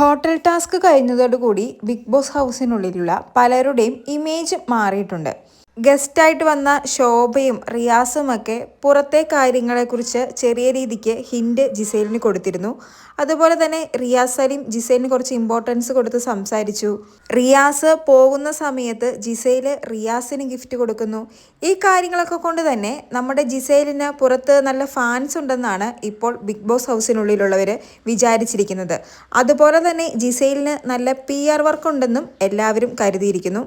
Hotel task കഴിഞ്ഞതോടുകൂടി big boss ഹൗസിനുള്ളിലുള്ള പലരുടെയും ഇമേജ് മാറിയിട്ടുണ്ട്. ഗസ്റ്റായിട്ട് വന്ന ശോഭയും റിയാസും ഒക്കെ പുറത്തെ കാര്യങ്ങളെക്കുറിച്ച് ചെറിയ രീതിക്ക് ഹിൻഡ് ജിസേലിന് കൊടുത്തിരുന്നു. അതുപോലെ തന്നെ റിയാസ് സലീം ജിസേലിന് കുറച്ച് ഇമ്പോർട്ടൻസ് കൊടുത്ത് സംസാരിച്ചു. റിയാസ് പോകുന്ന സമയത്ത് ജിസൈൽ റിയാസിന് ഗിഫ്റ്റ് കൊടുക്കുന്നു. ഈ കാര്യങ്ങളൊക്കെ കൊണ്ട് തന്നെ നമ്മുടെ ജിസേലിന് പുറത്ത് നല്ല ഫാൻസ് ഉണ്ടെന്നാണ് ഇപ്പോൾ ബിഗ് ബോസ് ഹൗസിനുള്ളിലുള്ളവർ വിചാരിച്ചിരിക്കുന്നത്. അതുപോലെ തന്നെ ജിസേലിന് നല്ല പി ആർ വർക്ക് ഉണ്ടെന്നും എല്ലാവരും കരുതിയിരിക്കുന്നു.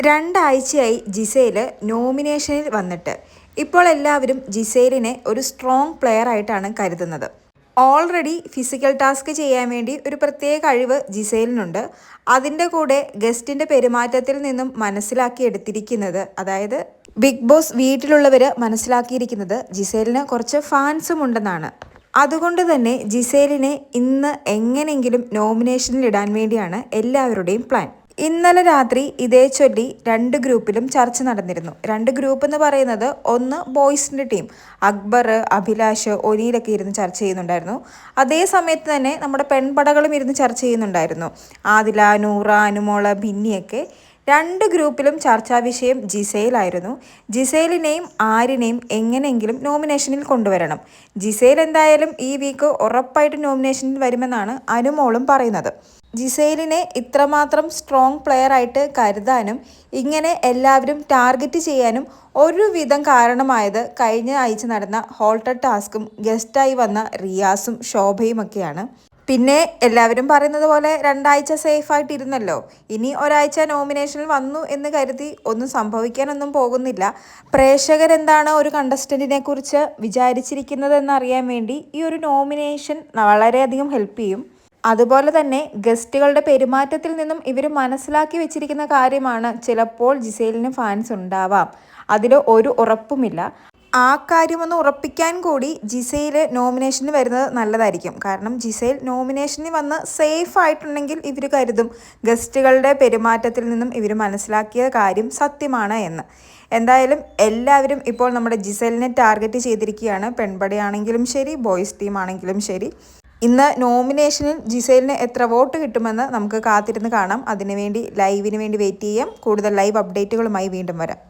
രണ്ടാഴ്ചയായി ജിസയിൽ നോമിനേഷനിൽ വന്നിട്ട്. ഇപ്പോൾ എല്ലാവരും ജിസേലിനെ ഒരു സ്ട്രോങ് പ്ലെയർ ആയിട്ടാണ് കരുതുന്നത്. ഓൾറെഡി ഫിസിക്കൽ ടാസ്ക് ചെയ്യാൻ വേണ്ടി ഒരു പ്രത്യേക കഴിവ് ജിസേലിനുണ്ട്. അതിന്റെ കൂടെ ഗസ്റ്റിന്റെ പെരുമാറ്റത്തിൽ നിന്നും മനസ്സിലാക്കി എടുത്തിരിക്കുന്നത് അതായത് ബിഗ് ബോസ് വീട്ടിലുള്ളവർ മനസ്സിലാക്കിയിരിക്കുന്നത് ജിസേലിന് കുറച്ച് ഫാൻസും ഉണ്ടെന്നാണ്. അതുകൊണ്ട് തന്നെ ജിസേലിനെ ഇന്ന് എങ്ങനെയെങ്കിലും നോമിനേഷനിൽ ഇടാൻ വേണ്ടിയാണ് എല്ലാവരുടെയും പ്ലാൻ ഇന്നലെ രാത്രി ഇതേ ചൊല്ലി രണ്ട് ഗ്രൂപ്പിലും ചർച്ച നടന്നിരുന്നു. രണ്ട് ഗ്രൂപ്പ് എന്ന് പറയുന്നത് ഒന്ന് ബോയ്സിന്റെ ടീം. അക്ബർ അഭിലാഷ് ഒലിയിലൊക്കെ ഇരുന്ന് ചർച്ച ചെയ്യുന്നുണ്ടായിരുന്നു. അതേ സമയത്ത് തന്നെ നമ്മുടെ പെൺപടകളും ഇരുന്ന് ചർച്ച ചെയ്യുന്നുണ്ടായിരുന്നു. ആദില നൂറ അനുമോള ഭിന്നിയൊക്കെ രണ്ട് ഗ്രൂപ്പിലും ചർച്ചാ വിഷയം ജിസേലായിരുന്നു. ജിസേലിനെയും ആരിനെയും എങ്ങനെയെങ്കിലും നോമിനേഷനിൽ കൊണ്ടുവരണം. ജിസേൽ എന്തായാലും ഈ വീക്ക് ഉറപ്പായിട്ട് നോമിനേഷനിൽ വരുമെന്നാണ് അനുമോളും പറയുന്നത്. ജിസേലിനെ ഇത്രമാത്രം സ്ട്രോങ് പ്ലെയർ ആയിട്ട് കരുതാനും ഇങ്ങനെ എല്ലാവരും ടാർഗറ്റ് ചെയ്യാനും ഒരുവിധം കാരണമായത് കഴിഞ്ഞ ആഴ്ച നടന്ന ഹോൾട്ടർ ടാസ്കും ഗസ്റ്റായി വന്ന റിയാസും ശോഭയും ഒക്കെയാണ് പിന്നെ എല്ലാവരും പറയുന്നത് പോലെ രണ്ടാഴ്ച സേഫ് ആയിട്ടിരുന്നല്ലോ. ഇനി ഒരാഴ്ച നോമിനേഷനിൽ വന്നു എന്ന് കരുതി ഒന്നും സംഭവിക്കാനൊന്നും പോകുന്നില്ല. പ്രേക്ഷകരെന്താണ് ഒരു കണ്ടസ്റ്റന്റിനെ കുറിച്ച് വിചാരിച്ചിരിക്കുന്നതെന്ന് അറിയാൻ വേണ്ടി ഈ ഒരു നോമിനേഷൻ വളരെയധികം ഹെൽപ്പ് ചെയ്യും. അതുപോലെ തന്നെ ഗസ്റ്റുകളുടെ പെരുമാറ്റത്തിൽ നിന്നും ഇവർ മനസ്സിലാക്കി വെച്ചിരിക്കുന്ന കാര്യമാണ് ചിലപ്പോൾ ജിസേലിന് ഫാൻസ് ഉണ്ടാവാം. അതിൽ ഒരു ഉറപ്പുമില്ല. ആ കാര്യമൊന്ന് ഉറപ്പിക്കാൻ കൂടി ജിസയിൽ നോമിനേഷന് വരുന്നത് നല്ലതായിരിക്കും. കാരണം ജിസയിൽ നോമിനേഷനിൽ വന്ന് സേഫ് ആയിട്ടുണ്ടെങ്കിൽ ഇവർ കരുതും. ഗസ്റ്റുകളുടെ പെരുമാറ്റത്തിൽ നിന്നും ഇവർ മനസ്സിലാക്കിയ കാര്യം സത്യമാണ് എന്ന്. എന്തായാലും എല്ലാവരും ഇപ്പോൾ നമ്മുടെ ജിസലിനെ ടാർഗറ്റ് ചെയ്തിരിക്കുകയാണ്. പെൺപടയാണെങ്കിലും ശരി ബോയ്സ് ടീമാണെങ്കിലും ശരി. ഇന്ന് നോമിനേഷനിൽ ജിസേലിന് എത്ര വോട്ട് കിട്ടുമെന്ന് നമുക്ക് കാത്തിരുന്ന് കാണാം. അതിനുവേണ്ടി ലൈവിന് വേണ്ടി വെയിറ്റ് ചെയ്യാം. കൂടുതൽ ലൈവ് അപ്ഡേറ്റുകളുമായി വീണ്ടും വരാം.